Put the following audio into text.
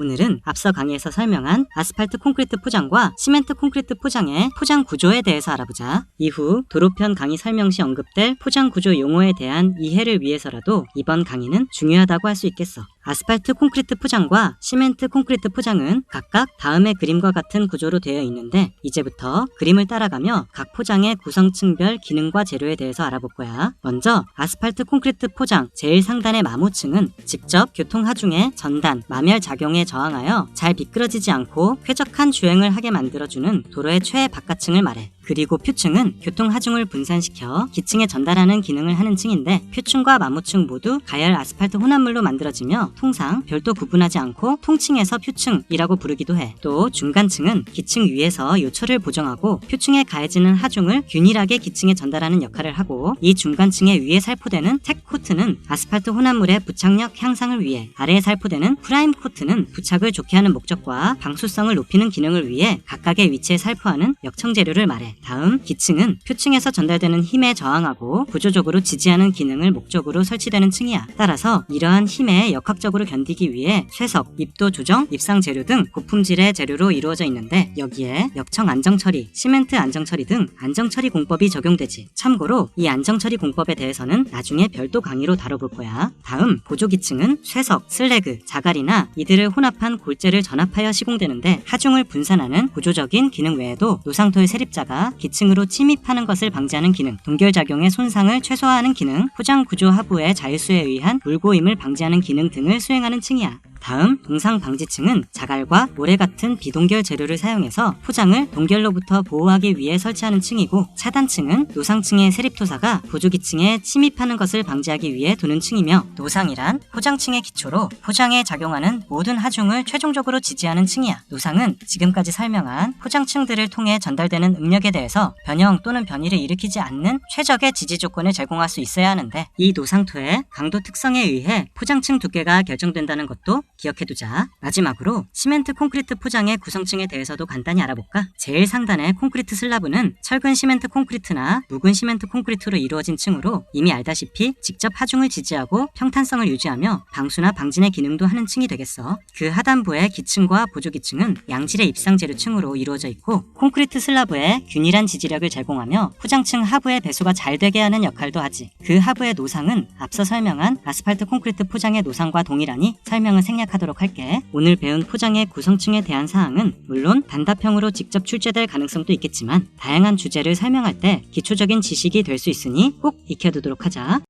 오늘은 앞서 강의에서 설명한 아스팔트 콘크리트 포장과 시멘트 콘크리트 포장의 포장 구조에 대해서 알아보자. 이후 도로편 강의 설명 시 언급될 포장 구조 용어에 대한 이해를 위해서라도 이번 강의는 중요하다고 할 수 있겠어. 아스팔트 콘크리트 포장과 시멘트 콘크리트 포장은 각각 다음의 그림과 같은 구조로 되어 있는데 이제부터 그림을 따라가며 각 포장의 구성층별 기능과 재료에 대해서 알아볼 거야. 먼저 아스팔트 콘크리트 포장 제일 상단의 마모층은 직접 교통 하중의 전단, 마멸 작용에 저항하여 잘 미끄러지지 않고 쾌적한 주행을 하게 만들어주는 도로의 최 바깥층을 말해. 그리고 표층은 교통 하중을 분산시켜 기층에 전달하는 기능을 하는 층인데 표층과 마모층 모두 가열 아스팔트 혼합물로 만들어지며 통상 별도 구분하지 않고 통층에서 표층이라고 부르기도 해. 또 중간층은 기층 위에서 요철을 보정하고 표층에 가해지는 하중을 균일하게 기층에 전달하는 역할을 하고 이 중간층에 위에 살포되는 텍 코트는 아스팔트 혼합물의 부착력 향상을 위해 아래에 살포되는 프라임 코트는 부착을 좋게 하는 목적과 방수성을 높이는 기능을 위해 각각의 위치에 살포하는 역청 재료를 말해. 다음 기층은 표층에서 전달되는 힘에 저항하고 구조적으로 지지하는 기능을 목적으로 설치되는 층이야. 따라서 이러한 힘에 역학적으로 견디기 위해 쇠석, 입도 조정, 입상 재료 등 고품질의 재료로 이루어져 있는데 여기에 역청 안정 처리, 시멘트 안정 처리 등 안정 처리 공법이 적용되지. 참고로 이 안정 처리 공법에 대해서는 나중에 별도 강의로 다뤄볼 거야. 다음 보조 기층은 쇠석, 슬래그, 자갈이나 이들을 혼합한 골재를 전합하여 시공되는데 하중을 분산하는 구조적인 기능 외에도 노상토의 세립자가 기층으로 침입하는 것을 방지하는 기능, 동결작용의 손상을 최소화하는 기능, 포장 구조 하부의 자유수에 의한 물고임을 방지하는 기능 등을 수행하는 층이야. 다음 동상 방지층은 자갈과 모래 같은 비동결 재료를 사용해서 포장을 동결로부터 보호하기 위해 설치하는 층이고 차단층은 노상층의 세립토사가 보조기층에 침입하는 것을 방지하기 위해 두는 층이며 노상이란 포장층의 기초로 포장에 작용하는 모든 하중을 최종적으로 지지하는 층이야. 노상은 지금까지 설명한 포장층들을 통해 전달되는 응력에 대해서 변형 또는 변이를 일으키지 않는 최적의 지지 조건을 제공할 수 있어야 하는데 이 노상토의 강도 특성에 의해 포장층 두께가 결정된다는 것도 기억해두자. 마지막으로 시멘트 콘크리트 포장의 구성층에 대해서도 간단히 알아볼까? 제일 상단의 콘크리트 슬라브는 철근 시멘트 콘크리트나 묵은 시멘트 콘크리트로 이루어진 층으로 이미 알다시피 직접 하중을 지지하고 평탄성을 유지하며 방수나 방진의 기능도 하는 층이 되겠어. 그 하단부의 기층과 보조 기층은 양질의 입상 재료층으로 이루어져 있고 콘크리트 슬라브에 균일한 지지력을 제공하며 포장층 하부의 배수가 잘 되게 하는 역할도 하지. 그 하부의 노상은 앞서 설명한 아스팔트 콘크리트 포장의 노상과 동일하니 설명을 생략 하도록 할게. 오늘 배운 포장의 구성층에 대한 사항은 물론 단답형으로 직접 출제될 가능성도 있겠지만 다양한 주제를 설명할 때 기초적인 지식이 될 수 있으니 꼭 익혀두도록 하자.